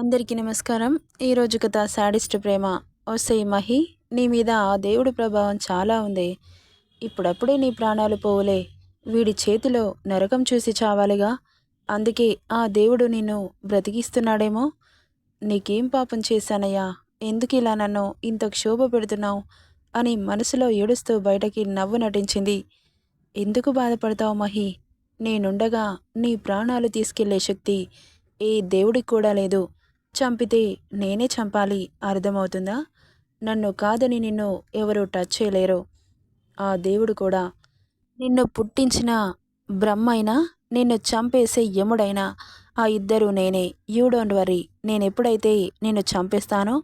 అందరికీ నమస్కారం. ఈరోజు కథ శాడిస్ట్ ప్రేమ. ఒసే మహి నీ మీద ఆ దేవుడి ప్రభావం చాలా ఉంది. ఇప్పుడప్పుడే నీ ప్రాణాలు పోవులే. వీడి చేతిలో నరకం చూసి చావాలిగా. అందుకే ఆ దేవుడు నిన్ను బ్రతికిస్తున్నాడేమో. నీకేం పాపం చేశానయ్యా? ఎందుకు ఇలా నన్ను ఇంత క్షోభ పెడుతున్నావు? అని మనసులో ఏడుస్తూ బయటకి నవ్వు నటించింది. ఎందుకు బాధపడతావు మహి? నేనుండగా నీ ప్రాణాలు తీసుకెళ్ళే శక్తి ఏ దేవుడికి కూడా లేదు. చంపితే నేనే చంపాలి అర్థమవుతుందా? నన్ను కాదని నిన్ను ఎవరు టచ్ చేయలేరు. ఆ దేవుడు కూడా నిన్ను పుట్టించిన బ్రహ్మైనా నిన్ను చంపేసే యముడైనా ఆ ఇద్దరు నేనే. యూ డోంట్ వరీ నేను ఎప్పుడైతే నిన్ను చంపేస్తానో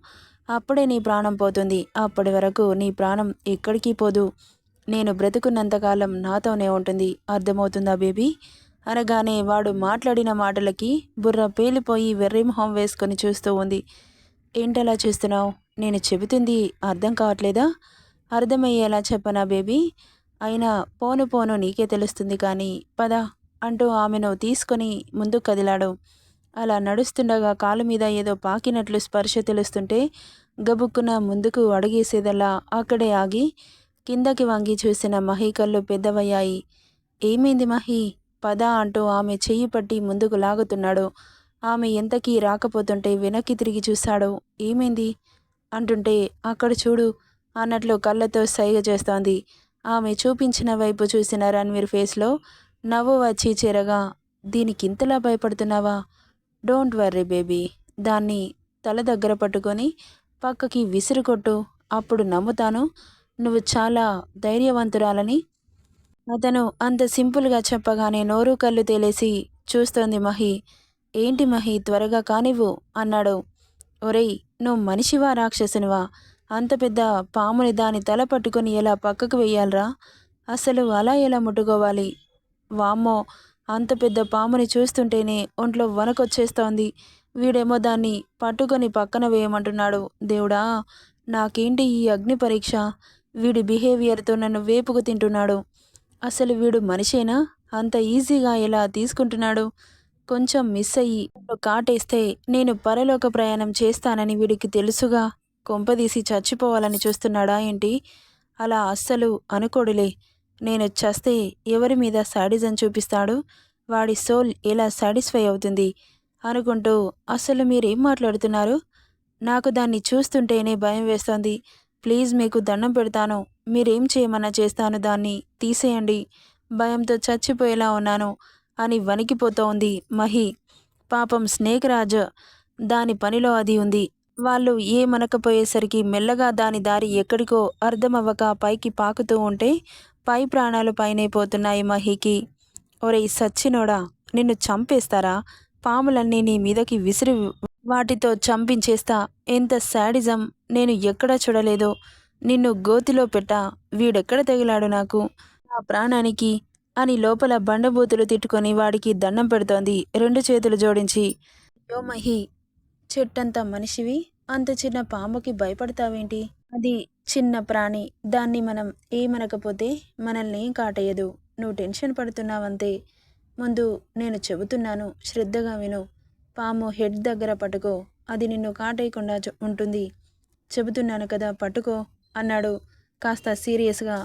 అప్పుడే నీ ప్రాణం పోతుంది. అప్పటి వరకు నీ ప్రాణం ఎక్కడికి పోదు. నేను బ్రతుకున్నంతకాలం నాతోనే ఉంటుంది. అర్థమవుతుందా బేబీ? అనగానే వాడు మాట్లాడిన మాటలకి బుర్ర పేలిపోయి వెర్రిమొహం వేసుకొని చూస్తూ ఉంది. ఏంటలా చూస్తున్నావు? నేను చెబుతుంది అర్థం కావట్లేదా? అర్థమయ్యేలా చెప్పనా బేబీ? అయినా పోను పోను నీకే తెలుస్తుంది కానీ పద అంటూ ఆమెను తీసుకొని ముందుకు కదిలాడు. అలా నడుస్తుండగా కాలు మీద ఏదో పాకినట్లు స్పర్శ తెలుస్తుంటే గబుక్కున ముందుకు అడుగేసేదల్లా అక్కడే ఆగి కిందకి వంగి చూసిన మహి కళ్ళు పెద్దవయ్యాయి. ఏమైంది మహి? పద అంటూ ఆమె చెయ్యి పట్టి ముందుకు లాగుతున్నాడు. ఆమె ఎంతకీ రాకపోతుంటే వెనక్కి తిరిగి చూశాడు ఏమైంది? అంటుంటే అక్కడ చూడు అన్నట్లు కళ్ళతో సైగ చేస్తోంది. ఆమె చూపించిన వైపు చూసిన రణ్వీర్ ఫేస్లో నవ్వు వచ్చి చేరగా దీనికింతలా భయపడుతున్నావా? Don't worry baby. దాన్ని తల దగ్గర పట్టుకొని పక్కకి విసిరుకొట్టు అప్పుడు నమ్ముతాను నువ్వు చాలా ధైర్యవంతురాలని అతను అంత సింపుల్గా చెప్పగానే నోరు కళ్ళు తేలేసి చూస్తోంది మహి. ఏంటి మహి త్వరగా కానివ్వు అన్నాడు. ఒరేయ్ నువ్వు మనిషివా రాక్షసునివా? అంత పెద్ద పాముని దాని తల పట్టుకొని ఎలా పక్కకు వెయ్యాలరా? అసలు అలా ఎలా ముట్టుకోవాలి? వామ్మో అంత పెద్ద పాముని చూస్తుంటేనే ఒంట్లో వనకొచ్చేస్తోంది వీడేమో దాన్ని పట్టుకొని పక్కన వేయమంటున్నాడు. దేవుడా నాకేంటి ఈ అగ్ని పరీక్ష? వీడి బిహేవియర్తో నన్ను వేపుకు తింటున్నాడు. అసలు వీడు మనిషేనా? అంత ఈజీగా ఎలా తీసుకుంటున్నాడు? కొంచెం మిస్ అయ్యి కాటేస్తే నేను పరలోక ప్రయాణం చేస్తానని వీడికి తెలుసుగా. కొంపదీసి చచ్చిపోవాలని చూస్తున్నాడా ఏంటి? అలా అస్సలు అనుకోడులే. నేను చస్తే ఎవరి మీద సాడిజం చూపిస్తాడు? వాడి సోల్ ఎలా సాటిస్ఫై అవుతుంది? అనుకుంటూ అసలు మీరేం మాట్లాడుతున్నారు? నాకు దాన్ని చూస్తుంటేనే భయం వేస్తోంది. ప్లీజ్ మీకు దండం పెడతాను. మీరేం చేయమన్నా చేస్తాను దాన్ని తీసేయండి. భయంతో చచ్చిపోయేలా ఉన్నాను అని వణికిపోతోంది మహి. పాపం స్నేక్ రాజ్ దాని పనిలో అది ఉంది. వాళ్ళు ఏమనకపోయేసరికి మెల్లగా దాని దారి ఎక్కడికో అర్థమవ్వక పైకి పాకుతూ ఉంటే పై ప్రాణాలు పైనే పోతున్నాయి మహికి. ఒరేయ్ సచ్చినోడా నిన్ను చంపేస్తారా? పాములన్నీ నీ మీదకి విసిరి వాటితో చంపించేస్తా. ఎంత శాడిజం నేను ఎక్కడా చూడలేదో. నిన్ను గోతిలో పెట్ట వీడెక్కడ తగిలాడు నాకు? నా ప్రాణానికి? అని లోపల బండబూతులు తిట్టుకొని వాడికి దండం పెడుతోంది రెండు చేతులు జోడించి. యోమహి చెట్టంత మనిషివి? అంత చిన్న పాముకి భయపడతావేంటి? అది చిన్న ప్రాణి దాన్ని మనం ఏమనకపోతే మనల్ని ఏం కాటేయదు. నువ్వు టెన్షన్ పడుతున్నావంతే. ముందు నేను చెబుతున్నాను శ్రద్ధగా విను. పాము హెడ్ దగ్గర పట్టుకో అది నిన్ను కాటేయకుండా ఉంటుంది. చెబుతున్నాను కదా పట్టుకో. అన్నాడు. కాస్త సీరియస్గా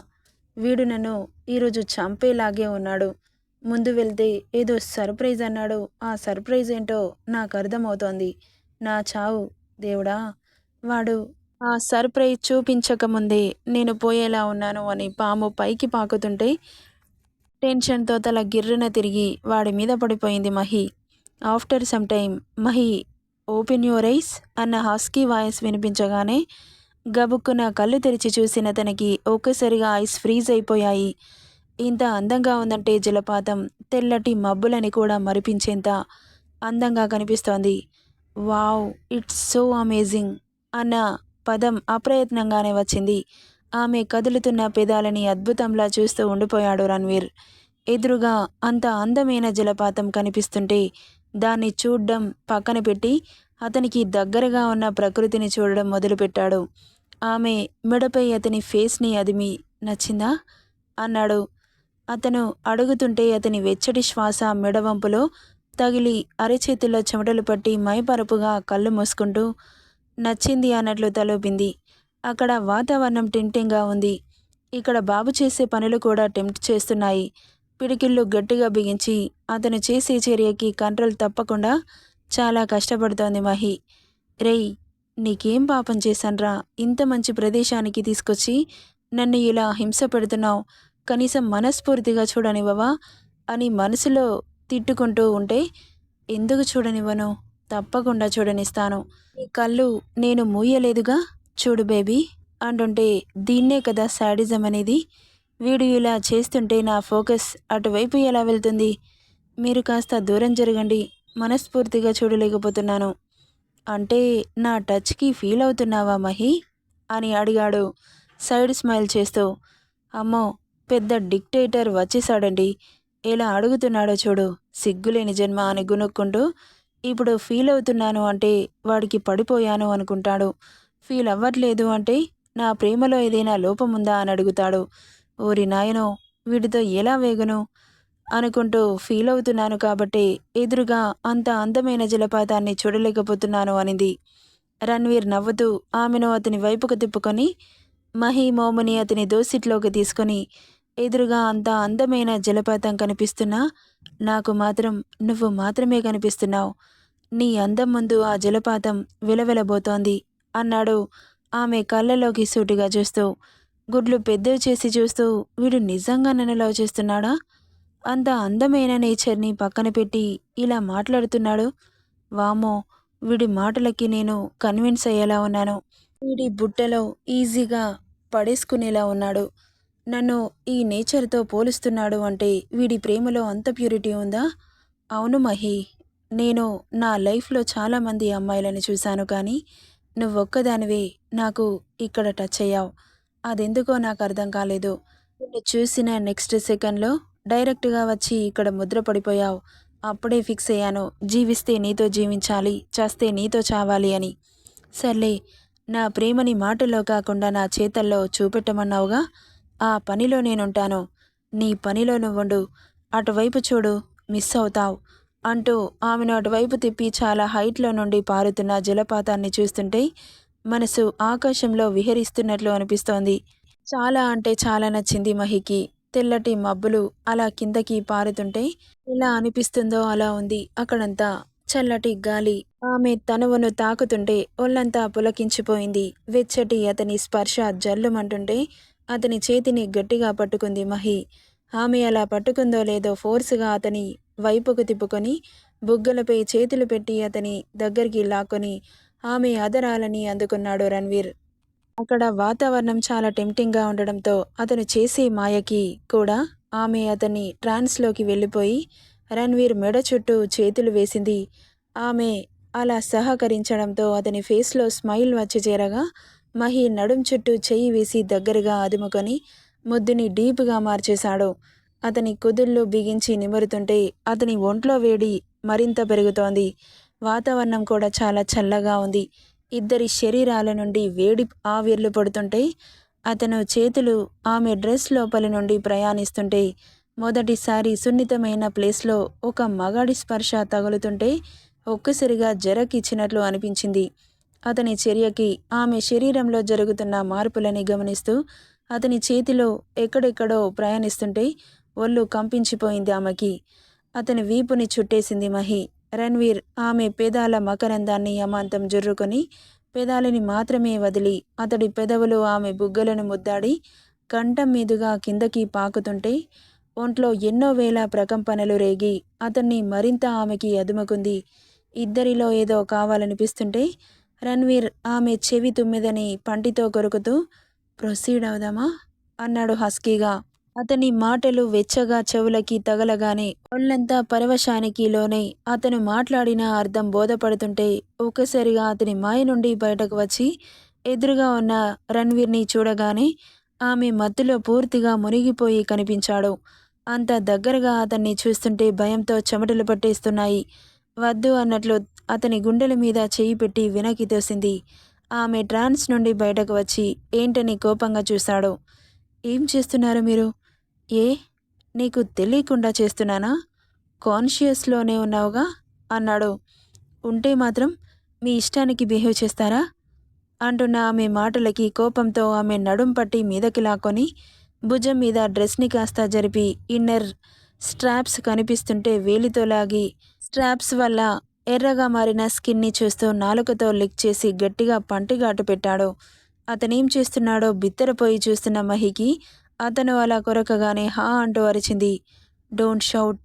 వీడు నన్ను ఈరోజు చంపేలాగే ఉన్నాడు. ముందు వెళ్తే ఏదో సర్ప్రైజ్ అన్నాడు. ఆ సర్ప్రైజ్ ఏంటో నాకు అర్థమవుతోంది. నా చావు దేవుడా! వాడు ఆ సర్ప్రైజ్ చూపించకముందే నేను పోయేలా ఉన్నాను అని పాము పైకి పాకుతుంటే టెన్షన్తో తల గిర్రున తిరిగి వాడి మీద పడిపోయింది Mahi. After some time Mahi open your eyes అన్న హస్కీ వాయిస్ వినిపించగానే గబుక్కున కళ్ళు తెరిచి చూసిన తనకి ఒక్కసారిగా ఐస్ ఫ్రీజ్ అయిపోయాయి. ఇంత అందంగా ఉందంటే జలపాతం తెల్లటి మబ్బులని కూడా మరిపించేంత అందంగా కనిపిస్తోంది. వావ్ ఇట్స్ సో అమేజింగ్ అన్న పదం అప్రయత్నంగానే వచ్చింది. ఆమె కదులుతున్న పెదాలని అద్భుతంలా చూస్తూ ఉండిపోయాడు రణ్వీర్. ఎదురుగా అంత అందమైన జలపాతం కనిపిస్తుంటే దాన్ని చూడ్డం పక్కన పెట్టి అతనికి దగ్గరగా ఉన్న ప్రకృతిని చూడడం మొదలుపెట్టాడు. ఆమె మెడపై అతని ఫేస్ని అదిమి నచ్చిందా? అన్నాడు. అతను అడుగుతుంటే అతని వెచ్చటి శ్వాస మెడవంపులో తగిలి అరచేతుల్లో చెమటలు పట్టి మైపరపుగా కళ్ళు మూసుకుంటూ నచ్చింది అన్నట్లు తలూపింది. అక్కడ వాతావరణం టెంటింగ్గా ఉంది. ఇక్కడ బాబు చేసే పనులు కూడా టెంప్ట్ చేస్తున్నాయి. పిడికిళ్ళు గట్టిగా బిగించి అతను చేసే చర్యకి కంట్రోల్ తప్పకుండా చాలా కష్టపడుతోంది మహి. రేయ్ నీకేం పాపం చేశాన్రా? ఇంత మంచి ప్రదేశానికి తీసుకొచ్చి నన్ను ఇలా హింస పెడుతున్నావు. కనీసం మనస్ఫూర్తిగా చూడనివ్వవా? అని మనసులో తిట్టుకుంటూ ఉంటే ఎందుకు చూడనివ్వను? తప్పకుండా చూడనిస్తాను. నీ కళ్ళు నేను మూయలేదుగా? చూడు బేబీ అంటుంటే దీన్నే కదా శాడిజం అనేది. వీడు ఇలా చేస్తుంటే నా ఫోకస్ అటువైపు ఎలా వెళ్తుంది? మీరు కాస్త దూరం జరగండి. మనస్ఫూర్తిగా చూడలేకపోతున్నాను. అంటే నా టచ్కి ఫీల్ అవుతున్నావా మహి? అని అడిగాడు. సైడ్ స్మైల్ చేస్తూ అమ్మో పెద్ద డిక్టేటర్ వచ్చేసాడండి ఎలా అడుగుతున్నాడో చూడు. సిగ్గులేని జన్మ అని గునుక్కుంటూ ఇప్పుడు ఫీల్ అవుతున్నాను అంటే వాడికి పడిపోయాను అనుకుంటాడు. ఫీల్ అవ్వట్లేదు అంటే నా ప్రేమలో ఏదైనా లోపముందా అని అడుగుతాడు. ఓరి నాయనో వీడితో ఎలా వేగను? అనుకుంటూ ఫీల్ అవుతున్నాను కాబట్టి ఎదురుగా అంత అందమైన జలపాతాన్ని చూడలేకపోతున్నాను అనింది. రణ్వీర్ నవ్వుతూ ఆమెను అతని వైపుకు తిప్పుకొని మహి మోముని అతని దోసిట్లోకి తీసుకొని ఎదురుగా అంత అందమైన జలపాతం కనిపిస్తున్నా నాకు మాత్రం నువ్వు మాత్రమే కనిపిస్తున్నావు. నీ అందం ముందు ఆ జలపాతం విలవిలబోతోంది అన్నాడు ఆమె కళ్ళలోకి సూటిగా చూస్తూ. గుడ్లు పెద్దవి చేసి చూస్తూ వీడు నిజంగా నన్ను లవ్ చేస్తున్నాడా? అంత అందమైన నేచర్ని పక్కన పెట్టి ఇలా మాట్లాడుతున్నాడు. వామో వీడి మాటలకి నేను కన్విన్స్ అయ్యేలా ఉన్నాను. వీడి బుట్టలో ఈజీగా పడేసుకునేలా ఉన్నాడు. నన్ను ఈ నేచర్తో పోలుస్తున్నాడు అంటే వీడి ప్రేమలో అంత ప్యూరిటీ ఉందా? అవును మహి నేను నా లైఫ్లో చాలామంది అమ్మాయిలను చూశాను కానీ నువ్వొక్కదానివే నాకు ఇక్కడ టచ్ అయ్యావు. అదెందుకో నాకు అర్థం కాలేదు. నిన్ను చూసిన నెక్స్ట్ సెకండ్లో డైరెక్ట్గా వచ్చి ఇక్కడ ముద్ర పడిపోయావు. అప్పుడే ఫిక్స్ అయ్యాను. జీవిస్తే నీతో జీవించాలి చస్తే నీతో చావాలి అని. సర్లే నా ప్రేమని మాటల్లో కాకుండా నా చేతల్లో చూపెట్టమన్నావుగా? ఆ పనిలో నేనుంటాను. నీ పనిలో నువ్వుండు. అటువైపు చూడు మిస్ అవుతావు అంటూ ఆమెను అటువైపు తిప్పి చాలా హైట్లో నుండి పారుతున్న జలపాతాన్ని చూస్తుంటే మనసు ఆకాశంలో విహరిస్తున్నట్లు అనిపిస్తోంది. చాలా అంటే చాలా నచ్చింది మహికి. తెల్లటి మబ్బులు అలా కిందకి పారుతుంటే ఎలా అనిపిస్తుందో అలా ఉంది. అక్కడంతా చల్లటి గాలి. ఆమె తనువును తాకుతుంటే ఒళ్ళంతా పులకించిపోయింది. వెచ్చటి అతని స్పర్శ జల్లుమంటుంటే అతని చేతిని గట్టిగా పట్టుకుంది మహి. ఆమె అలా పట్టుకుందో లేదో ఫోర్స్గా అతని వైపుకు తిప్పుకొని బుగ్గలపై చేతులు పెట్టి అతని దగ్గరికి లాక్కొని ఆమె అదరాలని అందుకున్నాడు రణ్వీర్. అక్కడ వాతావరణం చాలా టెంప్టింగ్గా ఉండడంతో అతను చేసే మాయకి కూడా ఆమె అతని ట్రాన్స్లోకి వెళ్ళిపోయి రణ్వీర్ మెడ చుట్టూ చేతులు వేసింది. ఆమె అలా సహకరించడంతో అతని ఫేస్లో స్మైల్ వచ్చి చేరగా మహి నడుం చుట్టూ చెయ్యి వేసి దగ్గరగా అదుముకొని ముద్దుని డీప్గా మార్చేశాడు. అతని కుదుళ్ళు బిగించి నిమురుతుంటే అతని ఒంట్లో వేడి మరింత పెరుగుతోంది. వాతావరణం కూడా చాలా చల్లగా ఉంది. ఇద్దరి శరీరాల నుండి వేడి ఆవిర్లు పడుతుంటే అతను చేతులు ఆమె డ్రెస్ లోపలి నుండి ప్రయాణిస్తుంటే మొదటిసారి సున్నితమైన ప్లేస్లో ఒక మగాడి స్పర్శ తగులుతుంటే ఒక్కసారిగా జరకిచ్చినట్లు అనిపించింది. అతని చర్యకి ఆమె శరీరంలో జరుగుతున్న మార్పులని గమనిస్తూ అతని చేతిలో ఎక్కడెక్కడో ప్రయాణిస్తుంటే ఒళ్ళు కంపించిపోయింది ఆమెకి. అతని వీపుని చుట్టేసింది మహి. రణ్వీర్ ఆమె పేదాల మకరందాన్ని అమాంతం జుర్రుకొని పెదాలని మాత్రమే వదిలి అతడి పెదవులు ఆమె బుగ్గలను ముద్దాడి కంఠం మీదుగా కిందకి పాకుతుంటే ఒంట్లో ఎన్నో వేల ప్రకంపనలు రేగి అతన్ని మరింత ఆమెకి అదుముకుంది. ఇద్దరిలో ఏదో కావాలనిపిస్తుంటే రణ్వీర్ ఆమె చెవి తుమ్మిదని పంటితో కొరుకుతూ ప్రొసీడ్ అవుదామా? అన్నాడు హస్కీగా. అతని మాటలు వెచ్చగా చెవులకి తగలగానే ఒళ్ళంతా పరవశానికి లోనై అతను మాట్లాడిన అర్థం బోధపడుతుంటే ఒక్కసారిగా అతని మాయ నుండి బయటకు వచ్చి ఎదురుగా ఉన్న రణ్వీర్ని చూడగానే ఆమె మత్తులో పూర్తిగా మునిగిపోయి కనిపించాడు. అంత దగ్గరగా అతన్ని చూస్తుంటే భయంతో చెమటలు పట్టేస్తున్నాయి. వద్దు అన్నట్లు అతని గుండెల మీద చేయి పెట్టి వెనక్కి తోసింది. ఆమె ట్రాన్స్ నుండి బయటకు వచ్చి ఏంటని కోపంగా చూశాడు. ఏం చేస్తున్నారు మీరు? ఏ నీకు తెలియకుండా చేస్తున్నానా? కాన్షియస్లోనే ఉన్నావుగా? అన్నాడు. ఉంటే మాత్రం మీ ఇష్టానికి బిహేవ్ చేస్తారా? అంటున్న ఆమె మాటలకి కోపంతో ఆమె నడుం పట్టి మీదకి లాక్కొని భుజం మీద డ్రెస్ని కాస్త జరిపి ఇన్నర్ స్ట్రాప్స్ కనిపిస్తుంటే వేలితో లాగి స్ట్రాప్స్ వల్ల ఎర్రగా మారిన స్కిన్ని చూస్తూ నాలుకతో లిక్ చేసి గట్టిగా పంటిగాటు పెట్టాడు. అతనేం చేస్తున్నాడో బిత్తరపోయి చూస్తున్న మహికి అతను అలా కొరకగానే హా అంటూ అరిచింది. Don't shout.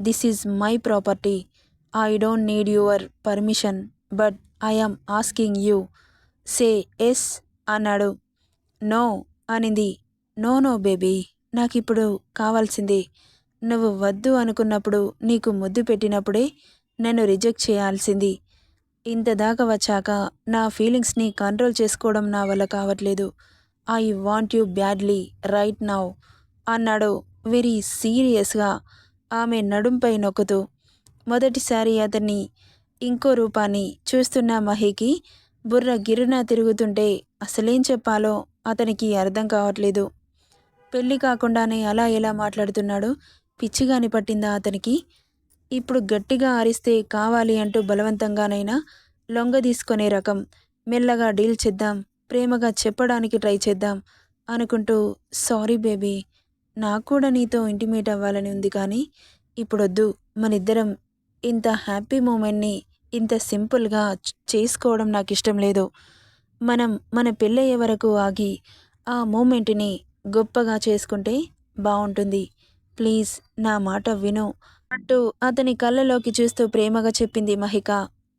This is my property. I don't need your permission but I am asking you. Say yes అన్నాడు. నో అనింది. నో నో బేబీ నాకిప్పుడు కావాల్సింది. నువ్వు వద్దు అనుకున్నప్పుడు నీకు ముద్దు పెట్టినప్పుడే నన్ను రిజెక్ట్ చేయాల్సింది. ఇంత దాకా వచ్చాక నా ఫీలింగ్స్ని కంట్రోల్ చేసుకోవడం నా వల్ల కావట్లేదు. I want you badly right now అన్నాడు వెరీ సీరియస్గా ఆమె నడుంపై నొక్కుతూ మొదటిసారి అతన్ని ఇంకో రూపాన్ని చూస్తున్న మహికి బుర్ర గిరున తిరుగుతుంటే అసలేం చెప్పాలో అతనికి అర్థం కావట్లేదు. పెళ్ళి కాకుండానే అలా ఎలా మాట్లాడుతున్నాడు? పిచ్చిగాని పట్టిందా అతనికి? ఇప్పుడు గట్టిగా అరిస్తే కావాలి అంటూ బలవంతంగానైనా లొంగ తీసుకునే రకం మెల్లగా డీల్ చేద్దాం ప్రేమగా చెప్పడానికి ట్రై చేద్దాం అనుకుంటూ సారీ బేబీ నాకు కూడా నీతో ఇంటిమేట్ అవ్వాలని ఉంది కానీ ఇప్పుడొద్దు. మనిద్దరం ఇంత హ్యాపీ మూమెంట్ని ఇంత సింపుల్గా చేసుకోవడం నాకు ఇష్టం లేదు. మనం మన పెళ్ళయ్యే వరకు ఆగి ఆ మూమెంట్ని గొప్పగా చేసుకుంటే బాగుంటుంది ప్లీజ్ నా మాట విను అంటూ అతని కళ్ళలోకి చూస్తూ ప్రేమగా చెప్పింది మహిక.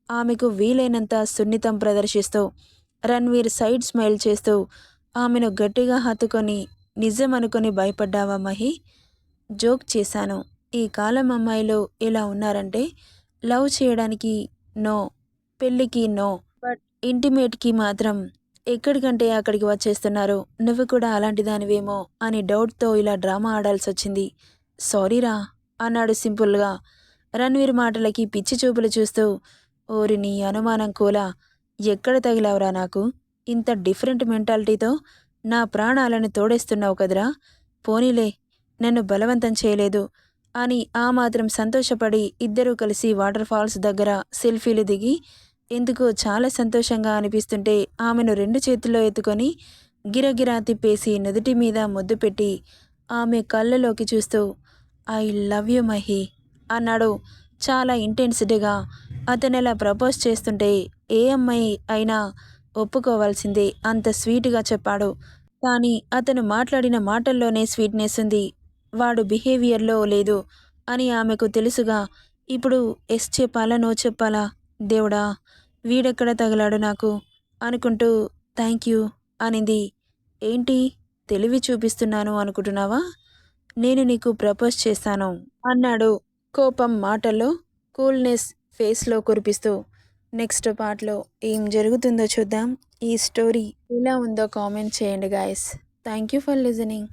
ఆమెకు వీలైనంత సున్నితం ప్రదర్శిస్తూ రణ్వీర్ సైడ్ స్మైల్ చేస్తూ ఆమెను గట్టిగా హత్తుకొని నిజం అనుకొని భయపడ్డావా మహి? జోక్ చేశాను. ఈ కాలం అమ్మాయిలు ఇలా ఉన్నారంటే లవ్ చేయడానికి నో పెళ్ళికి నో బట్ ఇంటిమేట్కి మాత్రం ఎక్కడికంటే అక్కడికి వచ్చేస్తున్నారు. నువ్వు కూడా అలాంటి దానివేమో అని డౌట్తో ఇలా డ్రామా ఆడాల్సి వచ్చింది. సారీరా అన్నాడు సింపుల్గా. రణ్వీర్ మాటలకి పిచ్చి చూపులు చూస్తూ ఓరి నీ అనుమానం కూలా ఎక్కడ తగిలావురా నాకు? ఇంత డిఫరెంట్ మెంటాలిటీతో నా ప్రాణాలను తోడేస్తున్నావు కదరా. పోనీలే నన్ను బలవంతం చేయలేదు. అని ఆ మాత్రం సంతోషపడి ఇద్దరూ కలిసి వాటర్ ఫాల్స్ దగ్గర సెల్ఫీలు దిగి ఎందుకో చాలా సంతోషంగా అనిపిస్తుంటే ఆమెను రెండు చేతుల్లో ఎత్తుకొని గిరగిరా తిప్పేసి నుదుటి మీద ముద్దు పెట్టి ఆమె కళ్ళలోకి చూస్తూ ఐ లవ్ యు మహి అన్నాడు చాలా ఇంటెన్సిటీగా అతను అలా ప్రపోజ్ చేస్తుంటే ఏ అమ్మాయి అయినా ఒప్పుకోవాల్సిందే అంత స్వీట్గా చెప్పాడు. కానీ అతను మాట్లాడిన మాటల్లోనే స్వీట్నెస్ ఉంది. వాడు బిహేవియర్లో లేదు అని ఆమెకు తెలుసుగా ఇప్పుడు ఎస్ చెప్పాలా నో చెప్పాలా? దేవుడా వీడెక్కడ తగిలాడు నాకు? అనుకుంటూ థ్యాంక్ యూ అనింది. ఏంటి? తెలివి చూపిస్తున్నాను అనుకుంటున్నావా? నేను నీకు ప్రపోజ్ చేస్తాను అన్నాడు కోపం మాటల్లో. కూల్నెస్ ఫేస్లో కురిపిస్తూ నెక్స్ట్ పార్ట్లో ఏం జరుగుతుందో చూద్దాం. ఈ స్టోరీ ఎలా ఉందో కామెంట్ చేయండి guys. Thank you for listening.